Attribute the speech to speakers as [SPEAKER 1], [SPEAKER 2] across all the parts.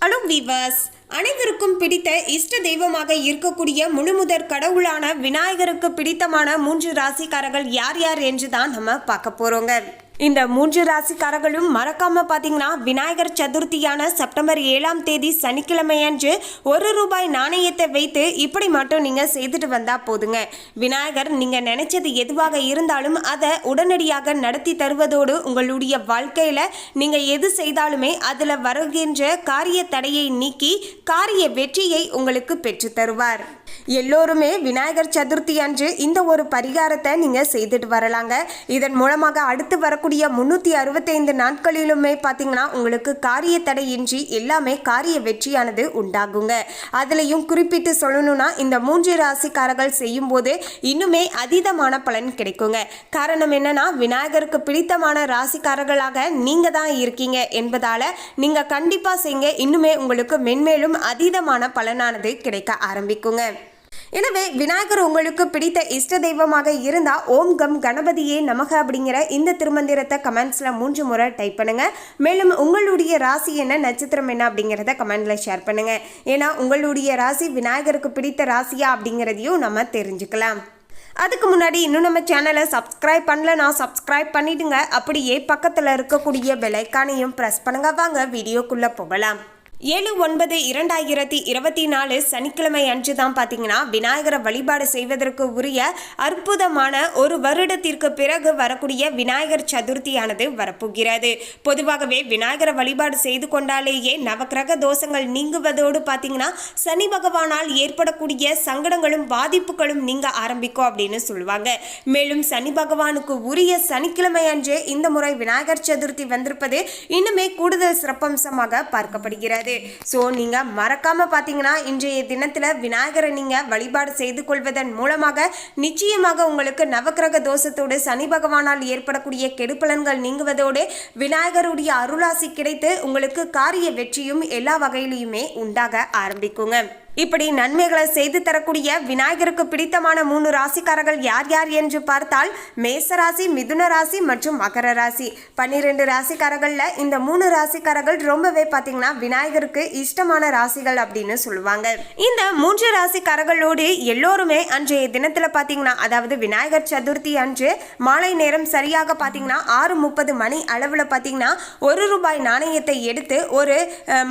[SPEAKER 1] Hello viewers அனைவருக்கும் பிடித்த இஷ்ட தெய்வமாக இருக்கக்கூடிய முழுமுதற் கடவுளான விநாயகருக்கு பிடித்தமான மூன்று ராசிக்காரர்கள் யார் யார் என்று தான் நம்ம பார்க்க போகிறோங்க இந்த மூன்று ராசிக்காரர்களும் மறக்காம பாத்தீங்கன்னா விநாயகர் சதுர்த்தியான செப்டம்பர் ஏழாம் தேதி சனிக்கிழமை அன்று ஒரு ரூபாய் நாணயத்தை வைத்து இப்படி மட்டும் நீங்க செய்துட்டு வந்தா போதுங்க. விநாயகர் நீங்க நினைச்சது எதுவாக இருந்தாலும் அதை உடனடியாக நடத்தி தருவதோடு உங்களுடைய வாழ்க்கையில நீங்க எது செய்தாலுமே அதுல வருகின்ற காரிய தடையை நீக்கி காரிய வெற்றியை உங்களுக்கு பெற்று தருவார். எல்லோருமே விநாயகர் சதுர்த்தி அன்று இந்த ஒரு பரிகாரத்தை நீங்கள் செய்துட்டு வரலாங்க. இதன் மூலமாக அடுத்து வரக்கூடிய முந்நூற்றி அறுபத்தைந்து நாட்களிலுமே பார்த்தீங்கன்னா உங்களுக்கு காரிய தடையின்றி எல்லாமே காரிய வெற்றியானது உண்டாகுங்க. அதுலேயும் குறிப்பிட்டு சொல்லணும்னா இந்த மூன்று ராசிக்காரர்கள் செய்யும் போது இன்னுமே அதீதமான பலன் கிடைக்குங்க. காரணம் என்னன்னா விநாயகருக்கு பிடித்தமான ராசிக்காரர்களாக நீங்கள் தான் இருக்கீங்க என்பதால் நீங்கள் கண்டிப்பாக செய்யுங்க இன்னுமே உங்களுக்கு மென்மேலும் அதீதமான பலனானது கிடைக்க ஆரம்பிக்குங்க. எனவே விநாயகர் உங்களுக்கு பிடித்த இஷ்ட தெய்வமாக இருந்தால் ஓம் கம் கணபதியே நமக அப்படிங்கிற இந்த திருமந்திரத்தை கமெண்ட்ஸில் மூன்று முறை டைப் பண்ணுங்க. மேலும் உங்களுடைய ராசி என்ன நட்சத்திரம் என்ன அப்படிங்கிறத கமெண்டில் ஷேர் பண்ணுங்க. ஏன்னா உங்களுடைய ராசி விநாயகருக்கு பிடித்த ராசியா அப்படிங்கிறதையும் நம்ம தெரிஞ்சுக்கலாம். அதுக்கு முன்னாடி இன்னும் நம்ம சேனலை சப்ஸ்கிரைப் நான் சப்ஸ்கிரைப் பண்ணிவிடுங்க அப்படியே பக்கத்தில் இருக்கக்கூடிய பெலைக்கானையும் ப்ரெஸ் பண்ணுங்க. வாங்க வீடியோக்குள்ளே போகலாம். ஏழு ஒன்பது இரண்டாயிரத்தி இருபத்தி நாலு சனிக்கிழமை அன்று தான் பார்த்தீங்கன்னா விநாயகரை வழிபாடு செய்வதற்கு உரிய அற்புதமான ஒரு வருடத்திற்கு பிறகு வரக்கூடிய விநாயகர் சதுர்த்தியானது வரப்போகிறது. பொதுவாகவே விநாயகரை வழிபாடு செய்து கொண்டாலேயே நவக்கிரக தோஷங்கள் நீங்குவதோடு பார்த்தீங்கன்னா சனி பகவானால் ஏற்படக்கூடிய சங்கடங்களும் பாதிப்புகளும் நீங்க ஆரம்பிக்கும் அப்படின்னு சொல்லுவாங்க. மேலும் சனி பகவானுக்கு உரிய சனிக்கிழமை அன்று இந்த முறை விநாயகர் சதுர்த்தி வந்திருப்பது இன்னுமே கூடுதல் சிறப்பம்சமாக பார்க்கப்படுகிறது. ஸோ நீங்கள் மறக்காமல் பார்த்தீங்கன்னா இன்றைய தினத்தில் விநாயகரை நீங்கள் வழிபாடு செய்து கொள்வதன் மூலமாக நிச்சயமாக உங்களுக்கு நவக்கிரக தோஷத்தோடு சனி பகவானால் ஏற்படக்கூடிய கெடுப்பலன்கள் நீங்குவதோடு விநாயகருடைய அருளாசி கிடைத்து உங்களுக்கு காரிய வெற்றியும் எல்லா வகையிலையுமே உண்டாக ஆரம்பிக்குங்க. இப்படி நன்மைகளை செய்து தரக்கூடிய விநாயகருக்கு பிடித்தமான மூணு ராசிக்காரர்கள் யார் யார் என்று பார்த்தால் மேச ராசி மிதுன ராசி மற்றும் மகர ராசி. பன்னிரெண்டு ராசிக்காரர்களில் இந்த மூணு ராசிக்காரர்கள் ரொம்பவே பார்த்தீங்கன்னா விநாயகருக்கு இஷ்டமான ராசிகள் அப்படின்னு சொல்லுவாங்க. இந்த மூன்று ராசிக்காரர்களோடு எல்லோருமே அன்றைய தினத்தில் பார்த்தீங்கன்னா அதாவது விநாயகர் சதுர்த்தி அன்று மாலை நேரம் சரியாக பார்த்தீங்கன்னா ஆறு முப்பது மணி அளவில் பார்த்தீங்கன்னா ஒரு ரூபாய் நாணயத்தை எடுத்து ஒரு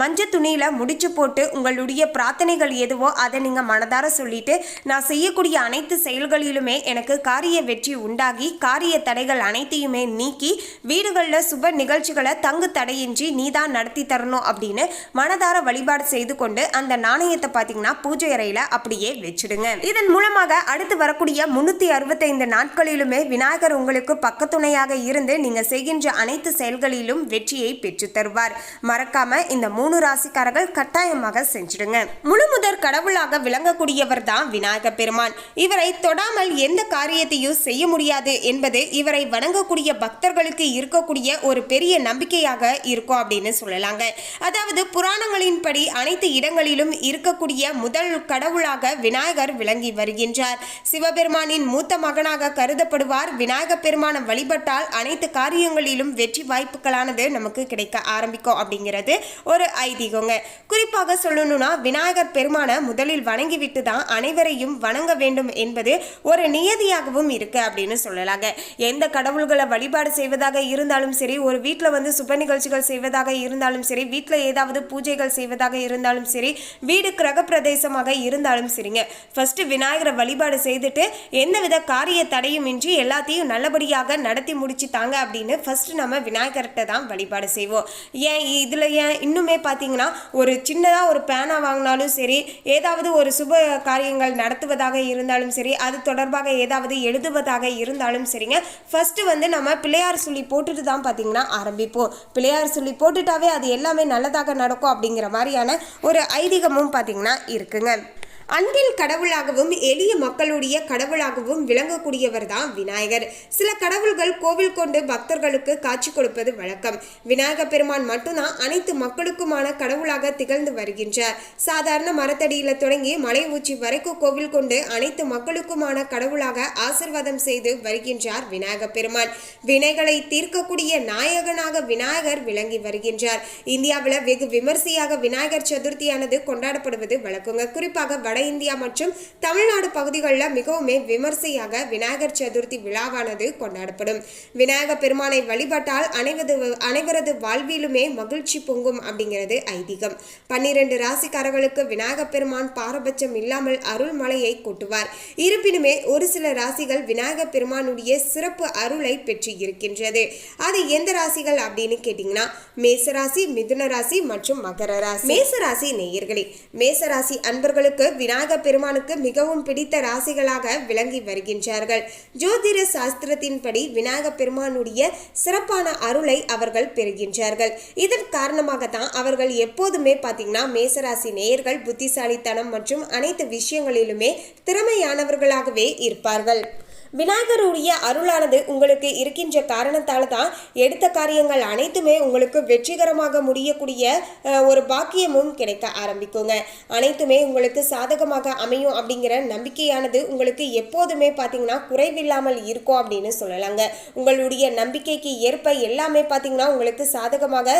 [SPEAKER 1] மஞ்சள் துணியில் முடிச்சு போட்டு உங்களுடைய பிரார்த்தனைகள் எதுவோ அதை நீங்க மனதார சொல்லிட்டு நான் செய்யக்கூடிய அனைத்து செயல்களிலுமே எனக்கு காரிய வெற்றி உண்டாகி காரிய தடைகள் அனைத்தையுமே நீக்கி வீடுகளில் சுப நிகழ்ச்சிகளை தங்கு தடையின்றி நீ தான் நடத்தி தரணும் அப்படின்னு மனதார வழிபாடு செய்து கொண்டு அந்த நாணயத்தை பார்த்தீங்கன்னா பூஜை அறையில அப்படியே வச்சிடுங்க. இதன் மூலமாக அடுத்து வரக்கூடிய முன்னூத்தி அறுபத்தைந்து நாட்களிலுமே விநாயகர் உங்களுக்கு பக்கத்துணையாக இருந்து நீங்க செய்கின்ற அனைத்து செயல்களிலும் வெற்றியை பெற்று தருவார். மறக்காம இந்த மூணு ராசிக்காரர்கள் கட்டாயமாக செஞ்சிடுங்க. முழு முதற் கடவுளாக விளங்கக்கூடியவர் தான் விநாயக பெருமான். இவரை தொடாமல் எந்த காரியத்தையும் செய்ய முடியாது என்பது இவரை வணங்கக்கூடிய பக்தர்களுக்கு இருக்கக்கூடிய ஒரு பெரிய நம்பிக்கையாக இருக்கும் அப்படின்னு சொல்லலாங்க. அதாவது புராணங்களின்படி அனைத்து இடங்களிலும் இருக்கக்கூடிய முதல் கடவுளாக விநாயகர் விளங்கி வருகின்றார். சிவபெருமானின் மூத்த மகனாக கருதப்படுவார். விநாயக பெருமானை வழிபட்டால் அனைத்து காரியங்களிலும் வெற்றி வாய்ப்புகளானது நமக்கு கிடைக்க ஆரம்பிக்கும் அப்படிங்கிறது ஒரு ஐதீகங்க. குறிப்பாக சொல்லணும்னா விநாயகர் பெருமானை முதலில் வணங்கிவிட்டு தான் அனைவரையும் வணங்க வேண்டும் என்பது ஒரு நியதியாகவும் இருக்கு அப்படின்னு சொல்லலாங்க. எந்த கடவுள்களை வழிபாடு செய்வதாக இருந்தாலும் சரி ஒரு வீட்டில் வந்து சுப நிகழ்ச்சிகள் செய்வதாக இருந்தாலும் சரி வீட்டில் ஏதாவது பூஜைகள் செய்வதாக இருந்தாலும் சரி வீடு கிரக பிரதேசமாக இருந்தாலும் சரிங்க. ஃபர்ஸ்ட் விநாயகரை வழிபாடு செய்துட்டு எந்தவித காரிய தடையும் இன்றி எல்லாத்தையும் நல்லபடியாக நடத்தி முடிச்சு தாங்க அப்படின்னு ஃபர்ஸ்ட் நம்ம விநாயகர்கிட்ட தான் வழிபாடு செய்வோம். ஏன் இதில் ஏன் இன்னுமே பார்த்தீங்கன்னா ஒரு சின்னதாக ஒரு பேனா வாங்கினாலும் சரி ஏதாவது ஒரு சுப காரியங்கள் நடத்துவதாக இருந்தாலும் சரி அது தொடர்பாக ஏதாவது எழுதுவதாக இருந்தாலும் சரிங்க. ஃபர்ஸ்ட் வந்து நம்ம பிள்ளையார் சொல்லி போட்டுட்டு தான் பார்த்தீங்கன்னா ஆரம்பிப்போம். பிள்ளையார் சொல்லி போட்டுட்டாவே அது எல்லாமே நல்லதாக நடக்கும் அப்படிங்கிற மாதிரியான ஒரு ஐதீகமும் பார்த்தீங்கன்னா இருக்குங்க. அன்பில் கடவுளாகவும் எளிய மக்களுடைய கடவுளாகவும் விளங்கக்கூடியவர் தான் விநாயகர். சில கடவுள்கள் கோவில் கொண்டு பக்தர்களுக்கு காட்சி கொடுப்பது வழக்கம். விநாயக பெருமான் மட்டும்தான் அனைத்து மக்களுக்குமான கடவுளாக திகழ்ந்து வருகின்றார். சாதாரண மரத்தடியில் தொடங்கி மலை உச்சி வரைக்கும் கோவில் கொண்டு அனைத்து மக்களுக்குமான கடவுளாக ஆசிர்வாதம் செய்து வருகின்றார் விநாயக பெருமான். வினைகளை தீர்க்கக்கூடிய நாயகனாக விநாயகர் விளங்கி வருகின்றார். இந்தியாவில் வெகு விமர்சையாக விநாயகர் சதுர்த்தியானது கொண்டாடப்படுவது வழக்கங்க. குறிப்பாக வட வட இந்தியா மற்றும் தமிழ்நாடு பகுதிகளில் மிகவுமே விமர்சையாக விநாயகர் சதுர்த்தி விழாவானது கொண்டாடப்படும். விநாயக பெருமானை வழிபட்டால் அனைவது அனைவரது வாழ்விலுமே மகிழ்ச்சி பொங்கும் அப்படிங்கிறது ஐதீகம். பன்னிரண்டு ராசிக்காரர்களுக்கு விநாயக பெருமான் பாரபட்சம் இல்லாமல் அருள்மலையை கொட்டுவார். இருப்பினுமே ஒரு சில ராசிகள் விநாயக பெருமானுடைய சிறப்பு அருளை பெற்று இருக்கின்றது. அது எந்த ராசிகள் அப்படின்னு கேட்டிங்கன்னா மேசராசி மிதுன ராசி மற்றும் மகர ராசி மேசராசி நேயர்களே மேசராசி அன்பர்களுக்கு விநாயக பெருமானுக்கு மிகவும் பிடித்த ராசிகளாக விளங்கி வருகின்றார்கள். ஜோதிட சாஸ்திரத்தின்படி விநாயக பெருமானுடைய சிறப்பான அருளை அவர்கள் பெறுகின்றார்கள். இதன் காரணமாக தான் அவர்கள் எப்போதுமே பார்த்தீங்கன்னா மேசராசி நேயர்கள் புத்திசாலித்தனம் மற்றும் அனைத்து விஷயங்களிலுமே திறமையானவர்களாகவே இருப்பார்கள். விநாயகருடைய அருளானது உங்களுக்கு இருக்கின்ற காரணத்தால் தான் எடுத்த காரியங்கள் அனைத்துமே உங்களுக்கு வெற்றிகரமாக முடியக்கூடிய ஒரு பாக்கியமும் கிடைக்க ஆரம்பிக்குங்க. அனைத்துமே உங்களுக்கு சாதகமாக அமையும் அப்படிங்கிற நம்பிக்கையானது உங்களுக்கு எப்போதுமே பார்த்தீங்கன்னா குறைவில்லாமல் இருக்கும் அப்படின்னு சொல்லலாங்க. உங்களுடைய நம்பிக்கைக்கு ஏற்ப எல்லாமே பார்த்தீங்கன்னா உங்களுக்கு சாதகமாக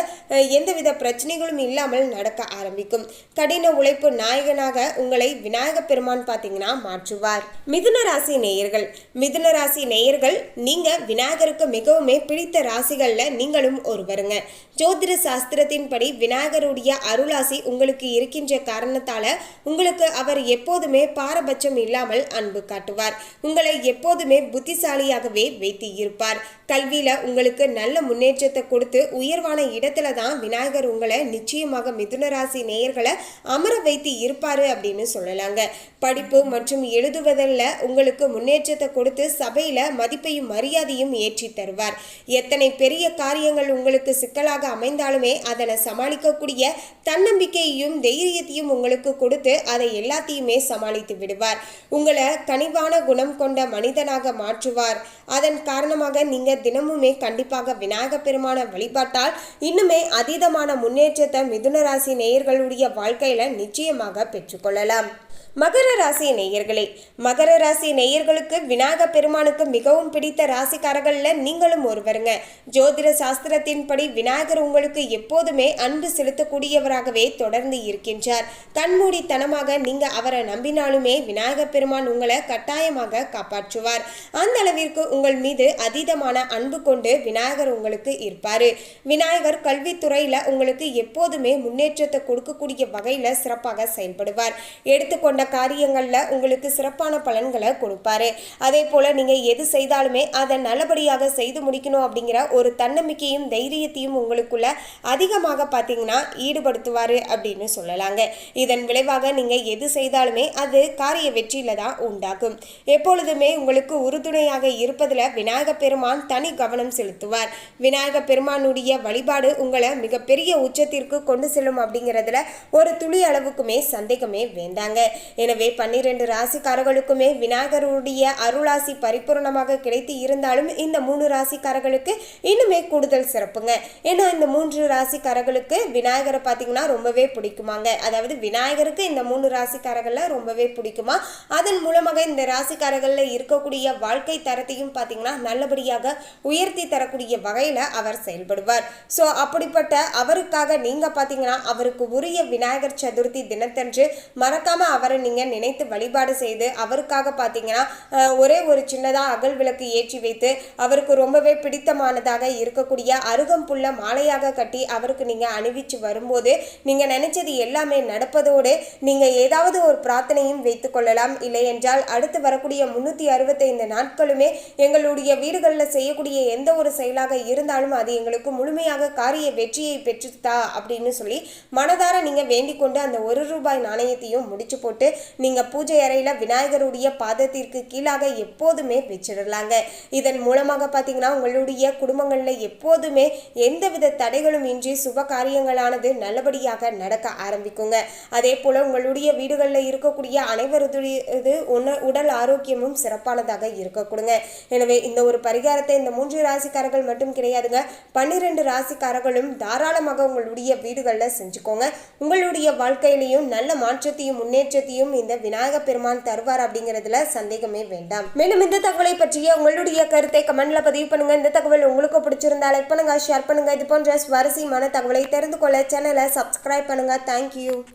[SPEAKER 1] எந்தவித பிரச்சனைகளும் இல்லாமல் நடக்க ஆரம்பிக்கும். கடின உழைப்பு நாயகனாக உங்களை விநாயக பெருமான் பார்த்தீங்கன்னா மாற்றுவார். மிதுன ராசி நேயர்கள் மிதுன ராசி நேயர்கள் நீங்க விநாயகருக்கு மிகவுமே பிடித்த ராசிகள்ல நீங்களும் ஒருவருங்க. ஜோதிட சாஸ்திரத்தின்படி விநாயகருடைய அருளாசி உங்களுக்கு இருக்கின்ற காரணத்தால உங்களுக்கு அவர் எப்போதுமே பாரபட்சம் இல்லாமல் அன்பு காட்டுவார். உங்களை எப்போதுமே புத்திசாலியாகவே வைத்து இருப்பார் கல்வியில உங்களுக்கு நல்ல முன்னேற்றத்தை கொடுத்து உயர்வான இடத்துல தான் விநாயகர் உங்களை நிச்சயமாக மிதுன ராசி நேயர்களை அமர வைத்து இருப்பாரு அப்படின்னு சொல்லலாங்க. படிப்பு மற்றும் எழுதுவதில் உங்களுக்கு முன்னேற்றத்தை கொடுத்து சபையில மதிப்பையும் மரியாதையும் ஏற்றி தருவார். எத்தனை பெரிய காரியங்கள் உங்களுக்கு சிக்கலாக அமைந்தாலுமே அதனை சமாளிக்கக்கூடிய தன்னம்பிக்கையையும் தைரியத்தையும் உங்களுக்கு கொடுத்து அதை எல்லாத்தையுமே சமாளித்து விடுவார். உங்களை கனிவான குணம் கொண்ட மனிதனாக மாற்றுவார். அதன் காரணமாக நீங்க தினமுமே கண்டிப்பாக விநாயக பெருமான வழிபாட்டால் இன்னுமே அதீதமான முன்னேற்றத்தை மிதுன ராசி நேயர்களுடைய வாழ்க்கையில நிச்சயமாக பெற்றுக்கொள்ளலாம் மகர ராசி நேயர்களே மகர ராசி நேயர்களுக்கு விநாயக பெருமானுக்கு மிகவும் பிடித்த ராசிக்காரர்களில் நீங்களும் ஒருவருங்க. ஜோதிட சாஸ்திரத்தின்படி விநாயகர் உங்களுக்கு எப்போதுமே அன்பு செலுத்தக்கூடியவராகவே தொடர்ந்து இருக்கின்றார். கண்மூடித்தனமாக நீங்கள் அவரை நம்பினாலுமே விநாயக பெருமான் உங்களை கட்டாயமாக காப்பாற்றுவார். அந்த அளவிற்கு உங்கள் மீது அதீதமான அன்பு கொண்டு விநாயகர் உங்களுக்கு இருப்பார். விநாயகர் கல்வித்துறையில் உங்களுக்கு எப்போதுமே முன்னேற்றத்தை கொடுக்கக்கூடிய வகையில் சிறப்பாக செயல்படுவார். எடுத்துக்கொண்ட காரியங்களில் உங்களுக்கு சிறப்பான பலன்களை கொடுப்பாரு. அதே போல் நீங்கள் எது செய்தாலுமே அதை நல்லபடியாக செய்து முடிக்கணும் அப்படிங்கிற ஒரு தன்னம்பிக்கையும் தைரியத்தையும் உங்களுக்குள்ள அதிகமாக பார்த்தீங்கன்னா ஈடுபடுத்துவார் அப்படின்னு சொல்லலாங்க. இதன் விளைவாக நீங்கள் எது செய்தாலுமே அது காரிய வெற்றியில் தான் உண்டாகும். எப்பொழுதுமே உங்களுக்கு உறுதுணையாக இருப்பதில் விநாயக பெருமான் தனி கவனம் செலுத்துவார். விநாயக பெருமானுடைய வழிபாடு உங்களை மிகப்பெரிய உச்சத்திற்கு கொண்டு செல்லும் அப்படிங்கிறதுல ஒரு துளி அளவுக்குமே சந்தேகமே வேண்டாங்க. எனவே பன்னிரண்டு ராசிக்காரர்களுக்குமே விநாயகருடைய அருளாசி பரிபூரணமாக கிடைத்து இருந்தாலும் இந்த மூணு ராசிக்காரர்களுக்கு இன்னுமே கூடுதல் சிறப்புங்க. ஏன்னா இந்த மூன்று ராசிக்காரர்களுக்கு விநாயகரை பார்த்தீங்கன்னா ரொம்பவே பிடிக்குமாங்க. அதாவது விநாயகருக்கு இந்த மூணு ராசிக்காரர்களில் ரொம்பவே பிடிக்குமா? அதன் மூலமாக இந்த ராசிக்காரர்களில் இருக்கக்கூடிய வாழ்க்கை தரத்தையும் பார்த்தீங்கன்னா நல்லபடியாக உயர்த்தி தரக்கூடிய வகையில் அவர் செயல்படுவார். ஸோ அப்படிப்பட்ட அவருக்காக நீங்கள் பார்த்தீங்கன்னா அவருக்கு உரிய விநாயகர் சதுர்த்தி தினத்தன்று மறக்காமல் அவரை நீங்கள் நினைத்து வழிபாடு செய்து அவருக்காக பார்த்தீங்கன்னா ஒரே ஒரு சின்னதாக அகல் விளக்கு ஏற்றி வைத்து அவருக்கு ரொம்பவே பிடித்தமானதாக இருக்கக்கூடிய அருகம்புள்ள மாலையாக கட்டி அவருக்கு நீங்க அணிவிச்சு வரும்போது நீங்க நினைச்சது எல்லாமே நடப்பதோடு நீங்க ஏதாவது ஒரு பிரார்த்தனையும் வைத்து கொள்ளலாம். இல்லை என்றால் அடுத்து வரக்கூடிய முன்னூத்தி அறுபத்தைந்து நாட்களுமே எங்களுடைய வீடுகளில் செய்யக்கூடிய எந்த ஒரு செயலாக இருந்தாலும் அது எங்களுக்கு முழுமையாக காரிய வெற்றியை பெற்றுத்தா அப்படின்னு சொல்லி மனதார நீங்கள் வேண்டிக் கொண்டு அந்த ஒரு ரூபாய் நாணயத்தையும் முடிச்சு போட்டு எடுத்துட்டு நீங்க பூஜை அறையில விநாயகருடைய பாதத்திற்கு கீழாக எப்போதுமே வச்சிடலாங்க. இதன் மூலமாக பார்த்தீங்கன்னா உங்களுடைய குடும்பங்களில் எப்போதுமே எந்தவித தடைகளும் இன்றி சுப காரியங்களானது நல்லபடியாக நடக்க ஆரம்பிக்குங்க. அதே போல உங்களுடைய வீடுகளில் இருக்கக்கூடிய அனைவருடைய இது உண- உடல் ஆரோக்கியமும் சிறப்பானதாக இருக்க கொடுங்க. எனவே இந்த ஒரு பரிகாரத்தை இந்த மூன்று ராசிக்காரர்கள் மட்டும் கிடையாதுங்க. பன்னிரெண்டு ராசிக்காரர்களும் தாராளமாக உங்களுடைய வீடுகளில் செஞ்சுக்கோங்க. உங்களுடைய வாழ்க்கையிலையும் நல்ல மாற்றத்தையும் முன்னேற்றத்தையும் இந்த விநாயக பெருமான் தருவார் அப்படிங்கிறதுல சந்தேகமே வேண்டாம். மேலும் இந்த தகவலை பற்றிய உங்களுடைய கருத்தை கமெண்ட்ல பதிவு பண்ணுங்க. இந்த தகவல் உங்களுக்கு பிடிச்சிருந்தா லைக் பண்ணுங்க ஷேர் பண்ணுங்க. இது போன்ற சுவாரஸ்யமான தகவலை தெரிந்து கொள்ள சேனலை சப்ஸ்கிரைப் பண்ணுங்க. தேங்க்யூ